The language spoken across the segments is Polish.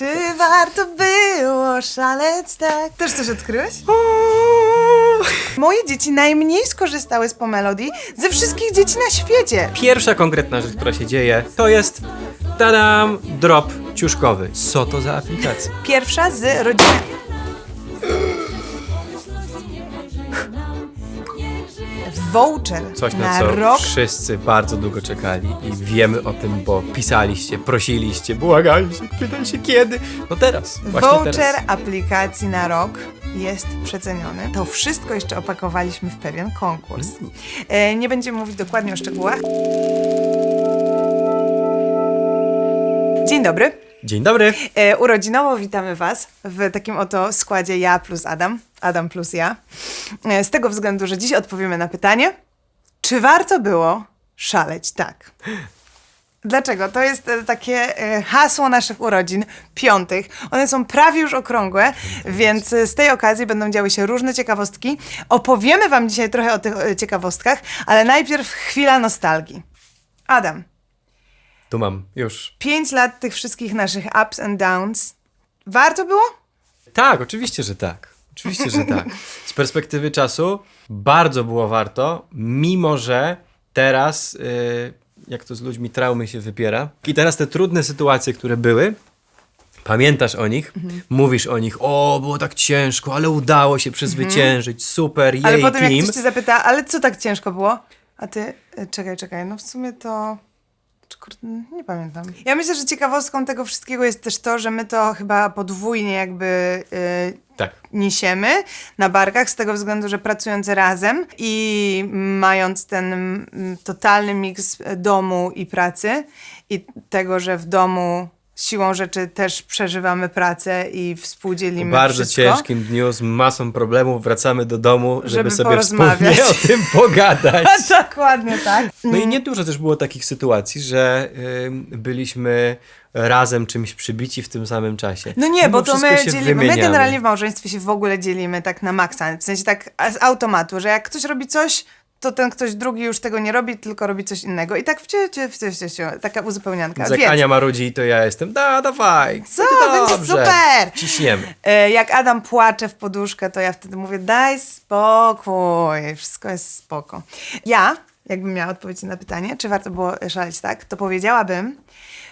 Czy warto było szaleć tak? Też coś odkryłeś? Moje dzieci najmniej skorzystały z pomelodii ze wszystkich dzieci na świecie. Pierwsza konkretna rzecz, która się dzieje, to jest tadam, drop ciuszkowy. Co to za aplikacja? Pierwsza z rodziny. Voucher Coś na, na co rok wszyscy bardzo długo czekali i wiemy o tym, bo pisaliście, prosiliście, błagaliście, pytaj się kiedy. No teraz, właśnie Voucher teraz. aplikacji na rok jest przeceniony. To wszystko jeszcze opakowaliśmy w pewien konkurs. E, nie będziemy mówić dokładnie o szczegółach. Dzień dobry. Dzień dobry. E, urodzinowo witamy Was w takim oto składzie ja plus Adam, Adam plus ja. E, z tego względu, że dziś odpowiemy na pytanie, czy warto było szaleć tak? Dlaczego? To jest e, takie e, hasło naszych urodzin, piątych. One są prawie już okrągłe, więc z tej okazji będą działy się różne ciekawostki. Opowiemy Wam dzisiaj trochę o tych e, ciekawostkach, ale najpierw chwila nostalgii. Adam, Tu mam, już. pięć lat tych wszystkich naszych ups and downs. Warto było? Tak, oczywiście, że tak. Oczywiście, że tak. Z perspektywy czasu bardzo było warto, mimo że teraz, y, jak to z ludźmi traumy się wypiera, i teraz te trudne sytuacje, które były, pamiętasz o nich, mówisz o nich, o, było tak ciężko, ale udało się przezwyciężyć, super, jej Ale potem team. jak ktoś cię zapyta, ale co tak ciężko było? A ty, e, czekaj, czekaj, no w sumie to... czy Kurde, nie pamiętam. Ja myślę, że ciekawostką tego wszystkiego jest też to, że my to chyba podwójnie jakby y, Tak. niesiemy na barkach z tego względu, że pracując razem i mając ten mm, totalny miks domu i pracy i tego, że w domu siłą rzeczy też przeżywamy pracę i Po współdzielimy bardzo wszystko. ciężkim dniu z masą problemów wracamy do domu, żeby, Żeby sobie wspólnie o tym pogadać. Dokładnie tak. No i niedużo też było takich sytuacji, że byliśmy razem czymś przybici w tym samym czasie. No nie, Mimo bo to my dzielimy. My generalnie w małżeństwie się w ogóle dzielimy tak na maksa. W sensie tak z automatu, że jak ktoś robi coś, to ten ktoś drugi już tego nie robi, tylko robi coś innego. I tak w ciecie, w ciecie, w ciecie taka uzupełnianka. Jak Więc, Ania marudzi, to ja jestem, da, dawaj. Co? będzie dobrze. super. Ciśniemy. e, jak Adam płacze w poduszkę, to ja wtedy mówię, daj spokój, wszystko jest spoko. Ja, jakbym miała odpowiedzieć na pytanie, czy warto było szaleć tak, to powiedziałabym,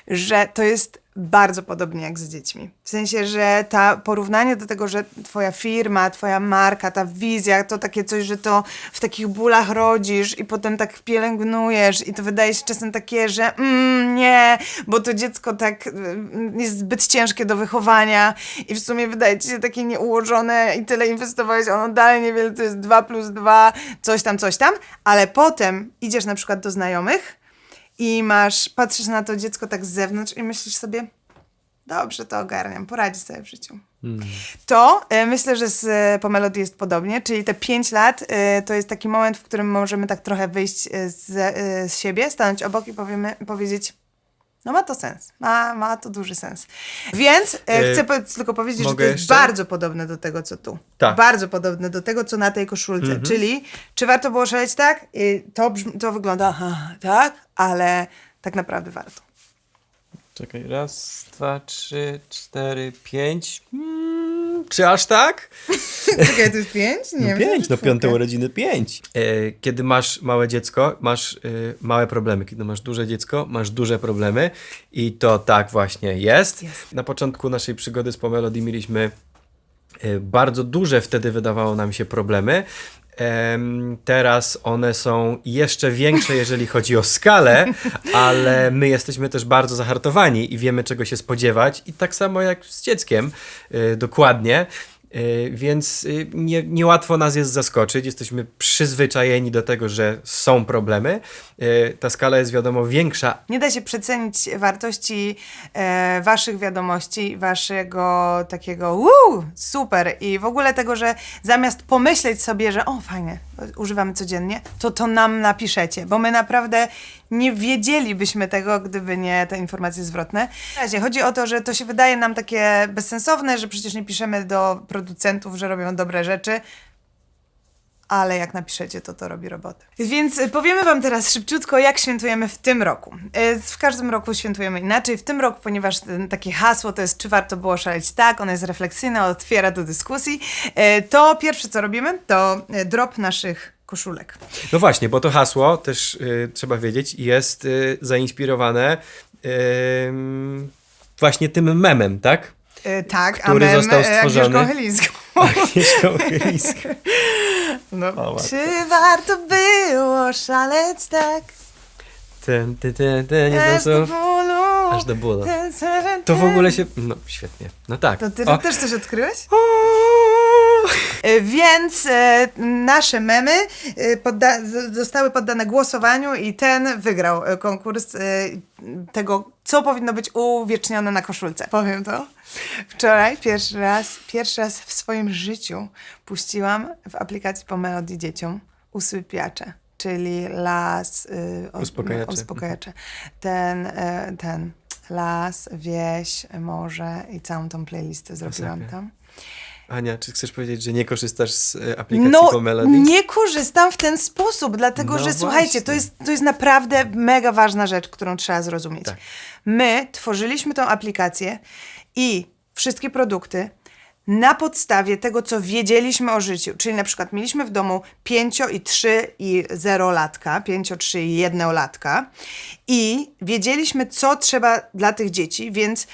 że to jest bardzo podobnie jak z dziećmi. W sensie, że ta porównanie do tego, że twoja firma, twoja marka, ta wizja, to takie coś, że to w takich bólach rodzisz i potem tak pielęgnujesz i to wydaje się czasem takie, że mm, nie, bo to dziecko tak mm, jest zbyt ciężkie do wychowania i w sumie wydaje ci się takie nieułożone i tyle inwestowałeś, ono dalej niewiele, to jest 2 plus 2, coś tam, coś tam, ale potem idziesz na przykład do znajomych i masz, patrzysz na to dziecko tak z zewnątrz i myślisz sobie, dobrze, to ogarniam, poradzi sobie w życiu. To e, myślę, że z e, po melodii jest podobnie, czyli te 5 lat e, to jest taki moment, w którym możemy tak trochę wyjść e, z, e, z siebie, stanąć obok i powiemy, powiedzieć, no ma to sens, ma, ma to duży sens. Więc e, E, chcę po, tylko powiedzieć, że to jest jeszcze? bardzo podobne do tego, co tu. Tak. Bardzo podobne do tego, co na tej koszulce. Czyli, czy warto było szaleć tak? I to, brzmi, to wygląda, aha, tak, ale tak naprawdę warto. Czekaj, raz, dwa, trzy, cztery, pięć. Mm, czy aż tak? Czekaj, to jest pięć? Nie, No myślę, pięć, no piąte urodziny pięć. E, kiedy masz małe dziecko, masz e, małe problemy. Kiedy masz duże dziecko, masz duże problemy. I to tak właśnie jest. Jest. Na początku naszej przygody z Pomelody mieliśmy e, bardzo duże wtedy wydawało nam się problemy. Teraz one są jeszcze większe, jeżeli chodzi o skalę, ale my jesteśmy też bardzo zahartowani i wiemy, czego się spodziewać. I tak samo jak z dzieckiem, e, dokładnie. E, Więc y, nie, niełatwo nas jest zaskoczyć. Jesteśmy przyzwyczajeni do tego, że są problemy. E, Ta skala jest wiadomo większa, Nie da się przecenić wartości e, waszych wiadomości, waszego takiego uuu, super i w ogóle tego, że zamiast pomyśleć sobie, że o fajnie, używamy codziennie, to to nam napiszecie, bo my naprawdę nie wiedzielibyśmy tego, gdyby nie te informacje zwrotne. W razie chodzi o to, że to się wydaje nam takie bezsensowne, że przecież nie piszemy do producentów, że robią dobre rzeczy, ale jak napiszecie, to to robi robotę. Więc powiemy Wam teraz szybciutko, jak świętujemy w tym roku. Y, W każdym roku świętujemy inaczej. W tym roku, ponieważ takie hasło to jest, czy warto było szaleć tak, ono jest refleksyjne, otwiera do dyskusji, y, to pierwsze, co robimy, to y, drop naszych koszulek. No właśnie, bo to hasło też y, trzeba wiedzieć, jest y, zainspirowane ym, właśnie tym memem, tak? Y, tak, Który a mem, został y, stworzony. Agnieszką. Agnieszką Chylińską. No. O. Czy warto było szaleć tak? Ten, ten, ten, ten, nie znam Aż do bólu. To w ogóle się... No, świetnie. No tak. To ty O. też coś odkryłeś? O. Więc e, nasze memy e, podda- zostały poddane głosowaniu i ten wygrał e, konkurs tego, co powinno być uwiecznione na koszulce. Powiem to. Wczoraj pierwszy raz, pierwszy raz w swoim życiu puściłam w aplikacji po Melody dzieciom usypiacze, czyli las... y, o- Uspokajacze. uspokajacze. Ten, e, ten las, wieś, morze i całą tą playlistę zrobiłam tam. Ania, czy chcesz powiedzieć, że nie korzystasz z e, aplikacji No, po Melody? nie korzystam w ten sposób, dlatego No że właśnie. słuchajcie, to jest, to jest naprawdę mega ważna rzecz, którą trzeba zrozumieć. Tak. My tworzyliśmy tą aplikację i wszystkie produkty na podstawie tego, co wiedzieliśmy o życiu. Czyli na przykład mieliśmy w domu 5 i 3 i 0 latka, 5, 3 i 1 latka i wiedzieliśmy, co trzeba dla tych dzieci, więc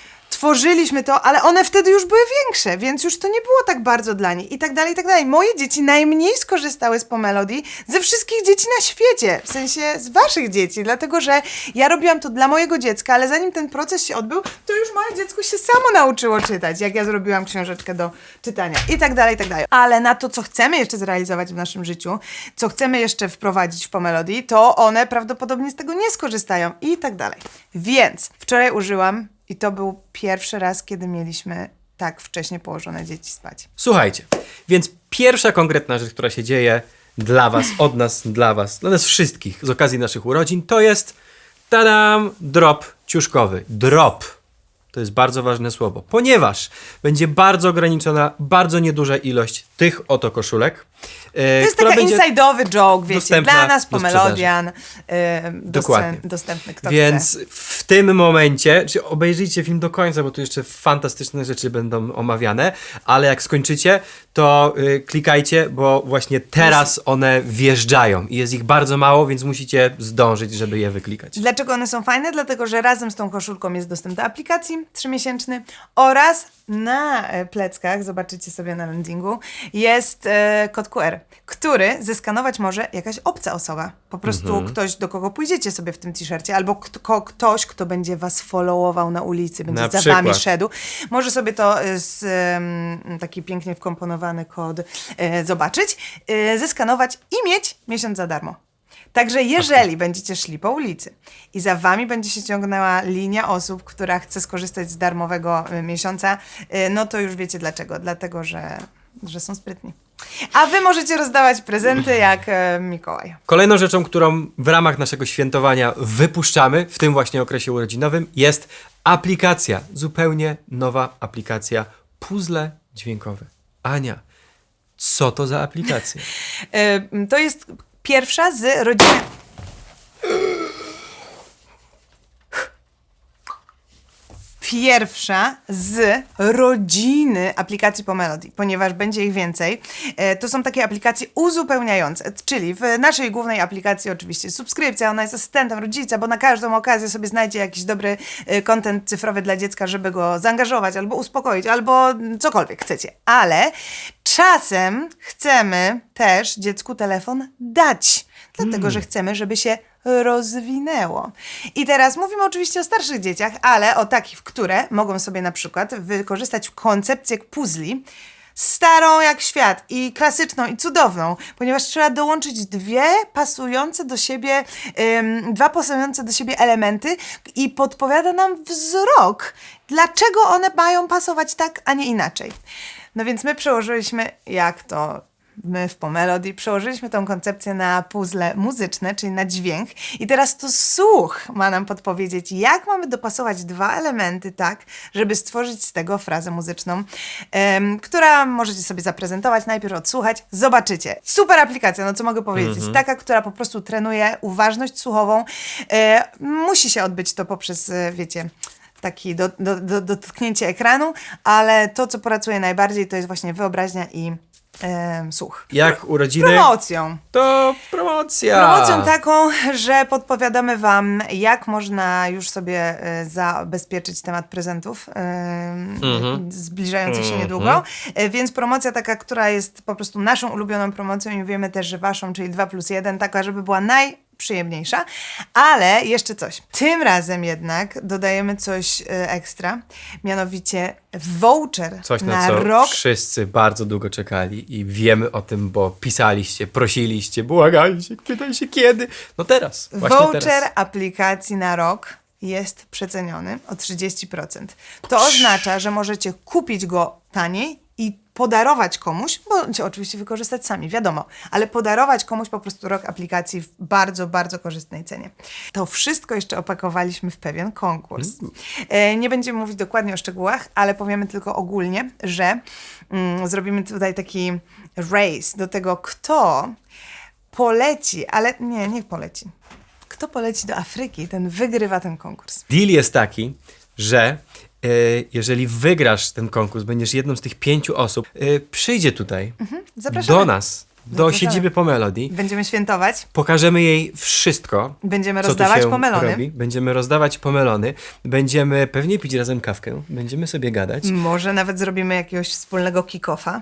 tworzyliśmy to, ale one wtedy już były większe, więc już to nie było tak bardzo dla nich i tak dalej, i tak dalej. Moje dzieci najmniej skorzystały z Pomelody ze wszystkich dzieci na świecie, w sensie z waszych dzieci, dlatego że ja robiłam to dla mojego dziecka, ale zanim ten proces się odbył, to już moje dziecko się samo nauczyło czytać, jak ja zrobiłam książeczkę do czytania i tak dalej, i tak dalej. Ale na to, co chcemy jeszcze zrealizować w naszym życiu, co chcemy jeszcze wprowadzić w Pomelody, to one prawdopodobnie z tego nie skorzystają i tak dalej. Więc wczoraj użyłam i to był pierwszy raz, kiedy mieliśmy tak wcześnie położone dzieci spać. Słuchajcie, więc pierwsza konkretna rzecz, która się dzieje dla was, od nas, dla was, dla nas wszystkich z okazji naszych urodzin, to jest tadam, drop ciuszkowy. Drop. To jest bardzo ważne słowo, ponieważ będzie bardzo ograniczona, bardzo nieduża ilość tych oto koszulek. E, To jest taki insajdowy joke, wiecie, dla nas, do Pomelodian, yy, Dokładnie. dostępny kto Więc chce. w tym momencie, czy obejrzyjcie film do końca, bo tu jeszcze fantastyczne rzeczy będą omawiane, ale jak skończycie, to y, klikajcie, bo właśnie teraz one wjeżdżają i jest ich bardzo mało, więc musicie zdążyć, żeby je wyklikać. Dlaczego one są fajne? Dlatego, że razem z tą koszulką jest dostęp do aplikacji trzymiesięczny oraz na e, pleckach, zobaczycie sobie na landingu, jest e, kod QR, który zeskanować może jakaś obca osoba. Po prostu Mhm. ktoś, do kogo pójdziecie sobie w tym t-shircie, albo kto, ktoś, kto będzie was followował na ulicy, będzie Na za przykład. wami szedł. Może sobie to e, z, taki pięknie wkomponowany kod e, zobaczyć, e, zeskanować i mieć miesiąc za darmo. Także jeżeli będziecie szli po ulicy i za wami będzie się ciągnęła linia osób, która chce skorzystać z darmowego miesiąca, no to już wiecie dlaczego. Dlatego, że, że są sprytni. A wy możecie rozdawać prezenty jak e, Mikołaj. Kolejną rzeczą, którą w ramach naszego świętowania wypuszczamy w tym właśnie okresie urodzinowym jest aplikacja, zupełnie nowa aplikacja puzzle dźwiękowe. Ania, co to za aplikacja? Y, To jest pierwsza z rodziny. Pierwsza z rodziny aplikacji po Melody, ponieważ będzie ich więcej. E, To są takie aplikacje uzupełniające, czyli w naszej głównej aplikacji oczywiście subskrypcja, ona jest asystentem rodzica, bo na każdą okazję sobie znajdzie jakiś dobry e, content cyfrowy dla dziecka, żeby go zaangażować, albo uspokoić, albo cokolwiek chcecie. Ale czasem chcemy też dziecku telefon dać, dlatego że chcemy, żeby się rozwinęło. I teraz mówimy oczywiście o starszych dzieciach, ale o takich, które mogą sobie na przykład wykorzystać koncepcję puzli, starą jak świat i klasyczną i cudowną, ponieważ trzeba dołączyć dwie pasujące do siebie, ym, dwa pasujące do siebie elementy i podpowiada nam wzrok, dlaczego one mają pasować tak, a nie inaczej. No więc my przełożyliśmy, jak to my w Pomelody przełożyliśmy tą koncepcję na puzzle muzyczne, czyli na dźwięk. I teraz to słuch ma nam podpowiedzieć, jak mamy dopasować dwa elementy tak, żeby stworzyć z tego frazę muzyczną, em, która możecie sobie zaprezentować, najpierw odsłuchać. Zobaczycie. Super aplikacja, no co mogę powiedzieć. Taka, która po prostu trenuje uważność słuchową. E, musi się odbyć to poprzez, e, wiecie, taki do, do, do, dotknięcie ekranu, ale to, co pracuje najbardziej, to jest właśnie wyobraźnia i słuch. Jak urodziny, Promocją. to promocja. Promocją taką, że podpowiadamy Wam, jak można już sobie e, zabezpieczyć temat prezentów e, zbliżających się niedługo. E, Więc promocja taka, która jest po prostu naszą ulubioną promocją i wiemy też, że Waszą, czyli 2 plus 1, taka, żeby była najprzyjemniejsza. Ale jeszcze coś. Tym razem jednak dodajemy coś e, ekstra, mianowicie voucher Coś, na, na co rok wszyscy bardzo długo czekali i wiemy o tym, bo pisaliście, prosiliście, błagaliście, pytali kiedy. No teraz, właśnie Voucher teraz. aplikacji na rok jest przeceniony o 30%. To oznacza, że możecie kupić go taniej podarować komuś, bądź oczywiście wykorzystać sami, wiadomo, ale podarować komuś po prostu rok aplikacji w bardzo, bardzo korzystnej cenie. To wszystko jeszcze opakowaliśmy w pewien konkurs. E, nie będziemy mówić dokładnie o szczegółach, ale powiemy tylko ogólnie, że mm, zrobimy tutaj taki race do tego, kto poleci, ale nie, niech poleci. Kto poleci do Afryki, ten wygrywa ten konkurs. Deal jest taki, że jeżeli wygrasz ten konkurs, będziesz jedną z tych pięciu osób, e, przyjdzie tutaj Zapraszamy. do nas, do Zapraszamy. siedziby po Melody. Będziemy świętować, Pokażemy jej wszystko. będziemy rozdawać pomelony. Robi. Będziemy rozdawać pomelony. Będziemy pewnie pić razem kawkę. Będziemy sobie gadać. Może nawet zrobimy jakiegoś wspólnego kick-offa.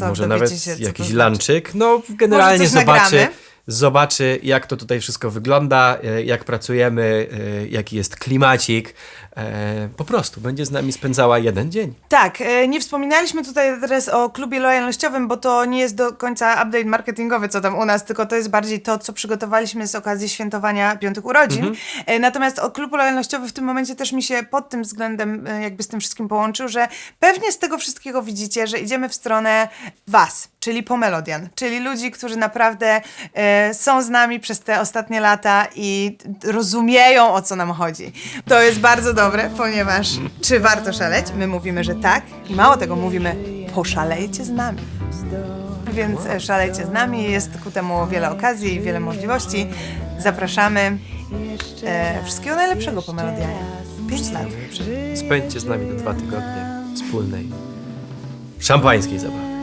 Może nawet się, co to jakiś znaczy. lunchik. No, generalnie zobaczy, nagramy. zobaczy, jak to tutaj wszystko wygląda, e, jak pracujemy, e, jaki jest klimacik. E, Po prostu będzie z nami spędzała jeden dzień. Tak, e, nie wspominaliśmy tutaj teraz o klubie lojalnościowym, bo to nie jest do końca update marketingowy, co tam u nas, tylko to jest bardziej to, co przygotowaliśmy z okazji świętowania piątych urodzin. E, Natomiast o klub lojalnościowy w tym momencie też mi się pod tym względem e, jakby z tym wszystkim połączył, że pewnie z tego wszystkiego widzicie, że idziemy w stronę was, czyli Pomelodian, czyli ludzi, którzy naprawdę e, są z nami przez te ostatnie lata i rozumieją, o co nam chodzi. To jest bardzo dobre, ponieważ czy warto szaleć? My mówimy, że tak i mało tego mówimy, poszalejcie z nami. Więc e, szalejcie z nami, jest ku temu wiele okazji i wiele możliwości. Zapraszamy. E, wszystkiego najlepszego po Melodianie. Pięć lat. Spędźcie z nami te dwa tygodnie wspólnej szampańskiej zabawy.